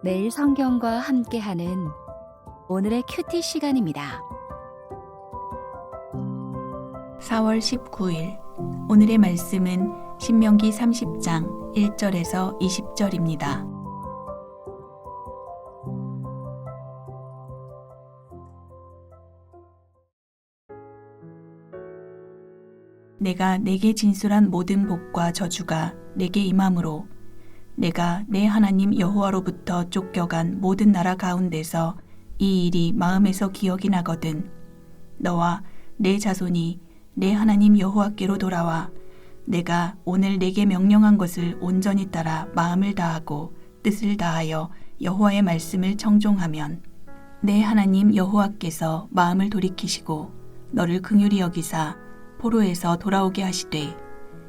매일 성경과 함께하는 오늘의 큐티 시간입니다. 4월 19일 오늘의 말씀은 신명기 30장 1절에서 20절입니다. 내가 내게 진술한 모든 복과 저주가 내게 임함으로 내가 내 하나님 여호와로부터 쫓겨간 모든 나라 가운데서 이 일이 마음에서 기억이 나거든. 너와 내 자손이 내 하나님 여호와께로 돌아와 내가 오늘 내게 명령한 것을 온전히 따라 마음을 다하고 뜻을 다하여 여호와의 말씀을 청종하면 내 하나님 여호와께서 마음을 돌이키시고 너를 긍휼히 여기사 포로에서 돌아오게 하시되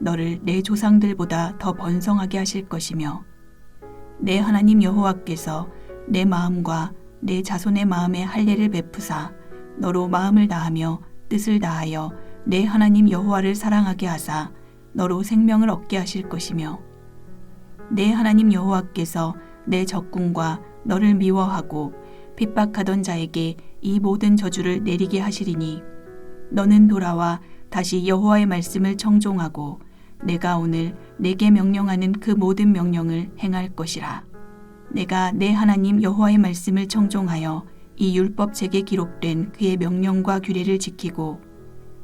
너를 내 조상들보다 더 번성하게 하실 것이며 내 하나님 여호와께서 내 마음과 내 자손의 마음에 할례를 베푸사 너로 마음을 다하며 뜻을 다하여 내 하나님 여호와를 사랑하게 하사 너로 생명을 얻게 하실 것이며 내 하나님 여호와께서 내 적군과 너를 미워하고 핍박하던 자에게 이 모든 저주를 내리게 하시리니 너는 돌아와 다시 여호와의 말씀을 청종하고 내가 오늘 내게 명령하는 그 모든 명령을 행할 것이라. 내가 내 하나님 여호와의 말씀을 청종하여 이 율법 책에 기록된 그의 명령과 규례를 지키고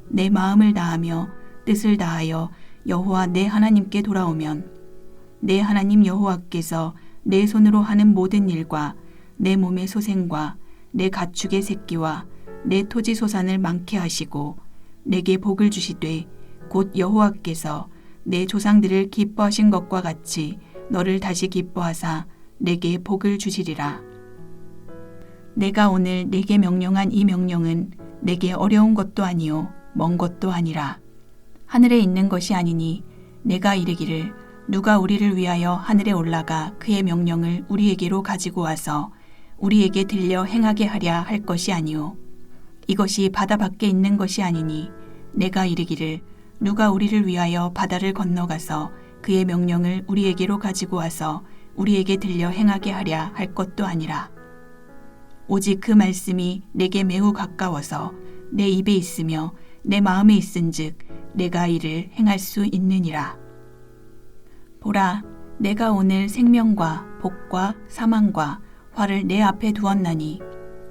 내 마음을 다하며 뜻을 다하여 여호와 내 하나님께 돌아오면 내 하나님 여호와께서 내 손으로 하는 모든 일과 내 몸의 소생과 내 가축의 새끼와 내 토지 소산을 많게 하시고 내게 복을 주시되 곧 여호와께서 내 조상들을 기뻐하신 것과 같이 너를 다시 기뻐하사 내게 복을 주시리라. 내가 오늘 내게 명령한 이 명령은 내게 어려운 것도 아니요 먼 것도 아니라 하늘에 있는 것이 아니니 내가 이르기를 누가 우리를 위하여 하늘에 올라가 그의 명령을 우리에게로 가지고 와서 우리에게 들려 행하게 하랴 할 것이 아니요 이것이 바다 밖에 있는 것이 아니니 내가 이르기를 누가 우리를 위하여 바다를 건너가서 그의 명령을 우리에게로 가지고 와서 우리에게 들려 행하게 하랴 할 것도 아니라. 오직 그 말씀이 내게 매우 가까워서 내 입에 있으며 내 마음에 있은즉 내가 이를 행할 수 있느니라. 보라 내가 오늘 생명과 복과 사망과 화를 내 앞에 두었나니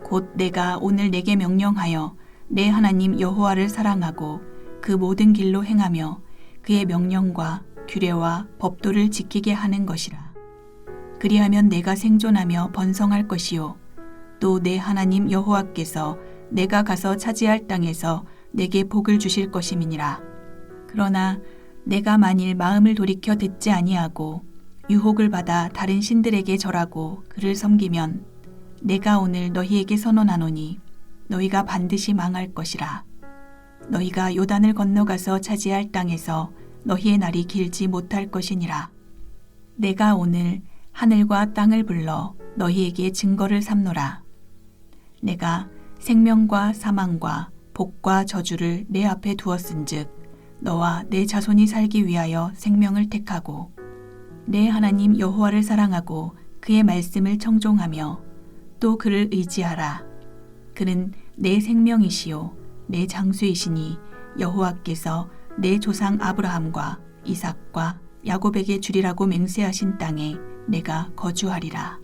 곧 내가 오늘 내게 명령하여 내 하나님 여호와를 사랑하고 그 모든 길로 행하며 그의 명령과 규례와 법도를 지키게 하는 것이라. 그리하면 내가 생존하며 번성할 것이요 또 내 하나님 여호와께서 내가 가서 차지할 땅에서 내게 복을 주실 것임이니라. 그러나 내가 만일 마음을 돌이켜 듣지 아니하고 유혹을 받아 다른 신들에게 절하고 그를 섬기면 내가 오늘 너희에게 선언하노니 너희가 반드시 망할 것이라. 너희가 요단을 건너가서 차지할 땅에서 너희의 날이 길지 못할 것이니라. 내가 오늘 하늘과 땅을 불러 너희에게 증거를 삼노라. 내가 생명과 사망과 복과 저주를 내 앞에 두었은즉 너와 내 자손이 살기 위하여 생명을 택하고 내 하나님 여호와를 사랑하고 그의 말씀을 청종하며 또 그를 의지하라. 그는 내 생명이시요 내 장수이시니 여호와께서 내 조상 아브라함과 이삭과 야곱에게 주리라고 맹세하신 땅에 내가 거주하리라.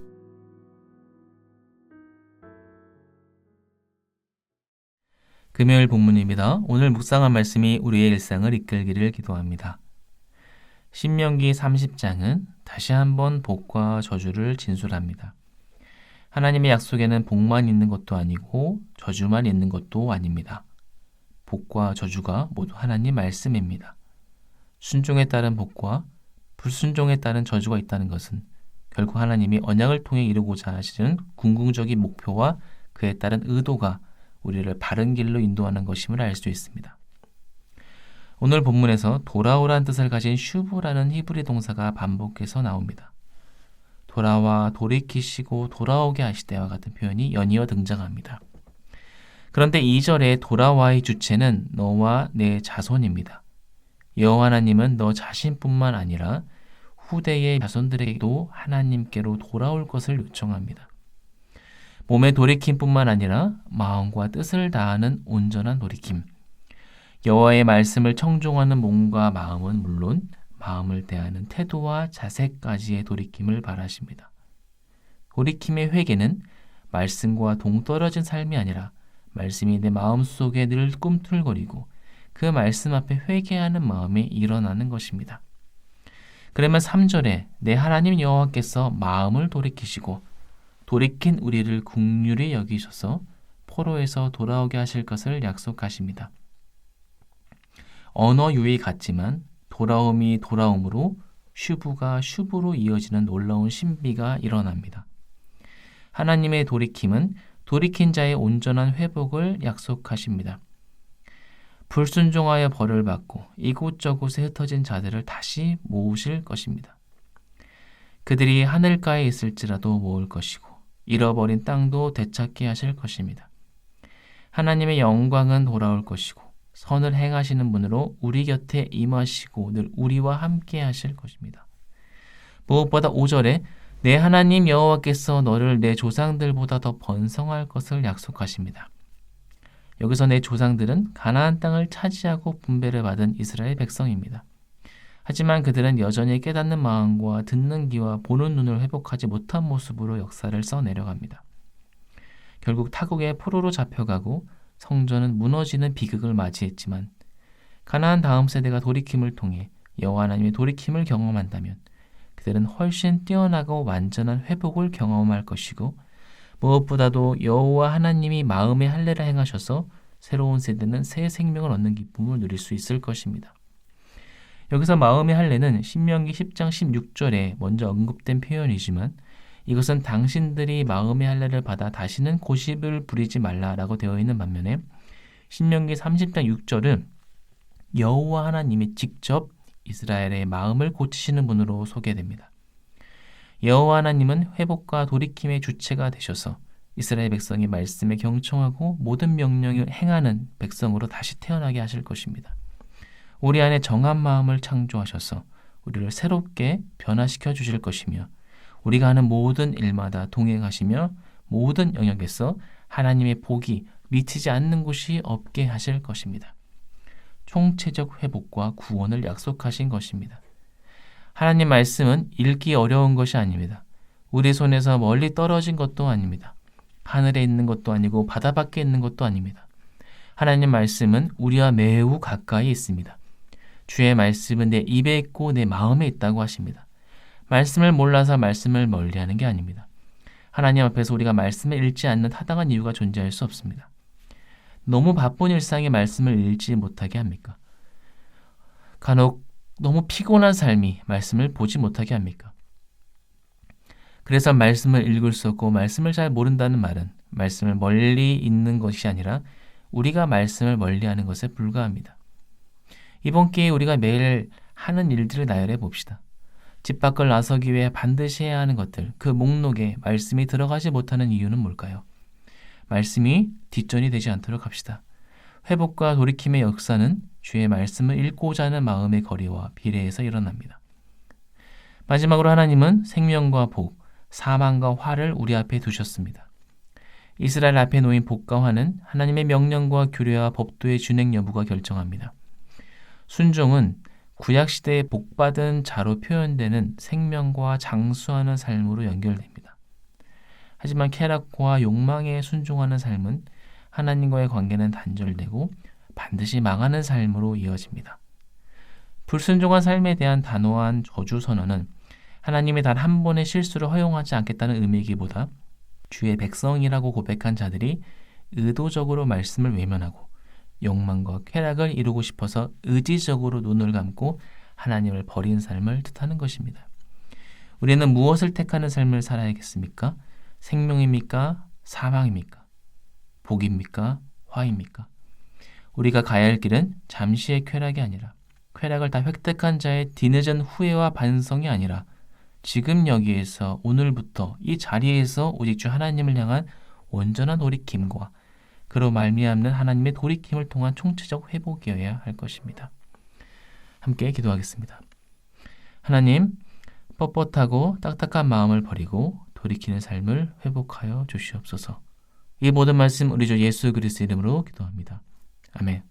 금요일 본문입니다. 오늘 묵상한 말씀이 우리의 일상을 이끌기를 기도합니다. 신명기 30장은 다시 한번 복과 저주를 진술합니다. 하나님의 약속에는 복만 있는 것도 아니고 저주만 있는 것도 아닙니다. 복과 저주가 모두 하나님 말씀입니다. 순종에 따른 복과 불순종에 따른 저주가 있다는 것은 결국 하나님이 언약을 통해 이루고자 하시는 궁극적인 목표와 그에 따른 의도가 우리를 바른 길로 인도하는 것임을 알 수 있습니다. 오늘 본문에서 돌아오란 뜻을 가진 슈브라는 히브리 동사가 반복해서 나옵니다. 돌아와 돌이키시고 돌아오게 하시되와 같은 표현이 연이어 등장합니다. 그런데 2절의 돌아와의 주체는 너와 내 자손입니다. 여호와 하나님은 너 자신뿐만 아니라 후대의 자손들에게도 하나님께로 돌아올 것을 요청합니다. 몸의 돌이킴뿐만 아니라 마음과 뜻을 다하는 온전한 돌이킴. 여호와의 말씀을 청종하는 몸과 마음은 물론 마음을 대하는 태도와 자세까지의 돌이킴을 바라십니다. 돌이킴의 회개는 말씀과 동떨어진 삶이 아니라 말씀이 내 마음 속에 늘 꿈틀거리고 그 말씀 앞에 회개하는 마음이 일어나는 것입니다. 그러면 3절에 내 하나님 여호와께서 마음을 돌이키시고 돌이킨 우리를 국률이 여기셔서 포로에서 돌아오게 하실 것을 약속하십니다. 언어 유의 같지만 돌아옴이 돌아옴으로 슈브가 슈브로 이어지는 놀라운 신비가 일어납니다. 하나님의 돌이킴은 돌이킨 자의 온전한 회복을 약속하십니다. 불순종하여 벌을 받고 이곳저곳에 흩어진 자들을 다시 모으실 것입니다. 그들이 하늘가에 있을지라도 모을 것이고 잃어버린 땅도 되찾게 하실 것입니다. 하나님의 영광은 돌아올 것이고 선을 행하시는 분으로 우리 곁에 임하시고 늘 우리와 함께 하실 것입니다. 무엇보다 5절에 내 하나님 여호와께서 너를 내 조상들보다 더 번성할 것을 약속하십니다. 여기서 내 조상들은 가나안 땅을 차지하고 분배를 받은 이스라엘 백성입니다. 하지만 그들은 여전히 깨닫는 마음과 듣는 귀와 보는 눈을 회복하지 못한 모습으로 역사를 써내려갑니다. 결국 타국의 포로로 잡혀가고 성전은 무너지는 비극을 맞이했지만 가나안 다음 세대가 돌이킴을 통해 여호와 하나님의 돌이킴을 경험한다면 그들은 훨씬 뛰어나고 완전한 회복을 경험할 것이고 무엇보다도 여호와 하나님이 마음의 할례를 행하셔서 새로운 세대는 새 생명을 얻는 기쁨을 누릴 수 있을 것입니다. 여기서 마음의 할례는 신명기 10장 16절에 먼저 언급된 표현이지만 이것은 당신들이 마음의 할례를 받아 다시는 고집을 부리지 말라라고 되어 있는 반면에 신명기 30장 6절은 여호와 하나님이 직접 이스라엘의 마음을 고치시는 분으로 소개됩니다. 여호와 하나님은 회복과 돌이킴의 주체가 되셔서 이스라엘 백성이 말씀에 경청하고 모든 명령을 행하는 백성으로 다시 태어나게 하실 것입니다. 우리 안에 정한 마음을 창조하셔서 우리를 새롭게 변화시켜 주실 것이며 우리가 하는 모든 일마다 동행하시며 모든 영역에서 하나님의 복이 미치지 않는 곳이 없게 하실 것입니다. 총체적 회복과 구원을 약속하신 것입니다. 하나님 말씀은 읽기 어려운 것이 아닙니다. 우리 손에서 멀리 떨어진 것도 아닙니다. 하늘에 있는 것도 아니고 바다 밖에 있는 것도 아닙니다. 하나님 말씀은 우리와 매우 가까이 있습니다. 주의 말씀은 내 입에 있고 내 마음에 있다고 하십니다. 말씀을 몰라서 말씀을 멀리하는 게 아닙니다. 하나님 앞에서 우리가 말씀을 읽지 않는 타당한 이유가 존재할 수 없습니다. 너무 바쁜 일상에 말씀을 읽지 못하게 합니까? 간혹 너무 피곤한 삶이 말씀을 보지 못하게 합니까? 그래서 말씀을 읽을 수 없고 말씀을 잘 모른다는 말은 말씀을 멀리 있는 것이 아니라 우리가 말씀을 멀리 하는 것에 불과합니다. 이번 기회에 우리가 매일 하는 일들을 나열해 봅시다. 집 밖을 나서기 위해 반드시 해야 하는 것들, 그 목록에 말씀이 들어가지 못하는 이유는 뭘까요? 말씀이 뒷전이 되지 않도록 합시다. 회복과 돌이킴의 역사는 주의 말씀을 읽고자 하는 마음의 거리와 비례해서 일어납니다. 마지막으로 하나님은 생명과 복, 사망과 화를 우리 앞에 두셨습니다. 이스라엘 앞에 놓인 복과 화는 하나님의 명령과 규례와 법도의 준행 여부가 결정합니다. 순종은 구약 시대의 복받은 자로 표현되는 생명과 장수하는 삶으로 연결됩니다. 하지만 쾌락과 욕망에 순종하는 삶은 하나님과의 관계는 단절되고 반드시 망하는 삶으로 이어집니다. 불순종한 삶에 대한 단호한 저주 선언은 하나님이 단한 번의 실수를 허용하지 않겠다는 의미이기보다 주의 백성이라고 고백한 자들이 의도적으로 말씀을 외면하고 욕망과 쾌락을 이루고 싶어서 의지적으로 눈을 감고 하나님을 버린 삶을 뜻하는 것입니다. 우리는 무엇을 택하는 삶을 살아야겠습니까? 생명입니까? 사망입니까? 복입니까? 화입니까? 우리가 가야 할 길은 잠시의 쾌락이 아니라 쾌락을 다 획득한 자의 뒤늦은 후회와 반성이 아니라 지금 여기에서 오늘부터 이 자리에서 오직 주 하나님을 향한 온전한 돌이킴과 그로 말미암는 하나님의 돌이킴을 통한 총체적 회복이어야 할 것입니다. 함께 기도하겠습니다. 하나님, 뻣뻣하고 딱딱한 마음을 버리고 돌이키는 삶을 회복하여 주시옵소서. 이 모든 말씀 우리 주 예수 그리스도 이름으로 기도합니다. 아멘.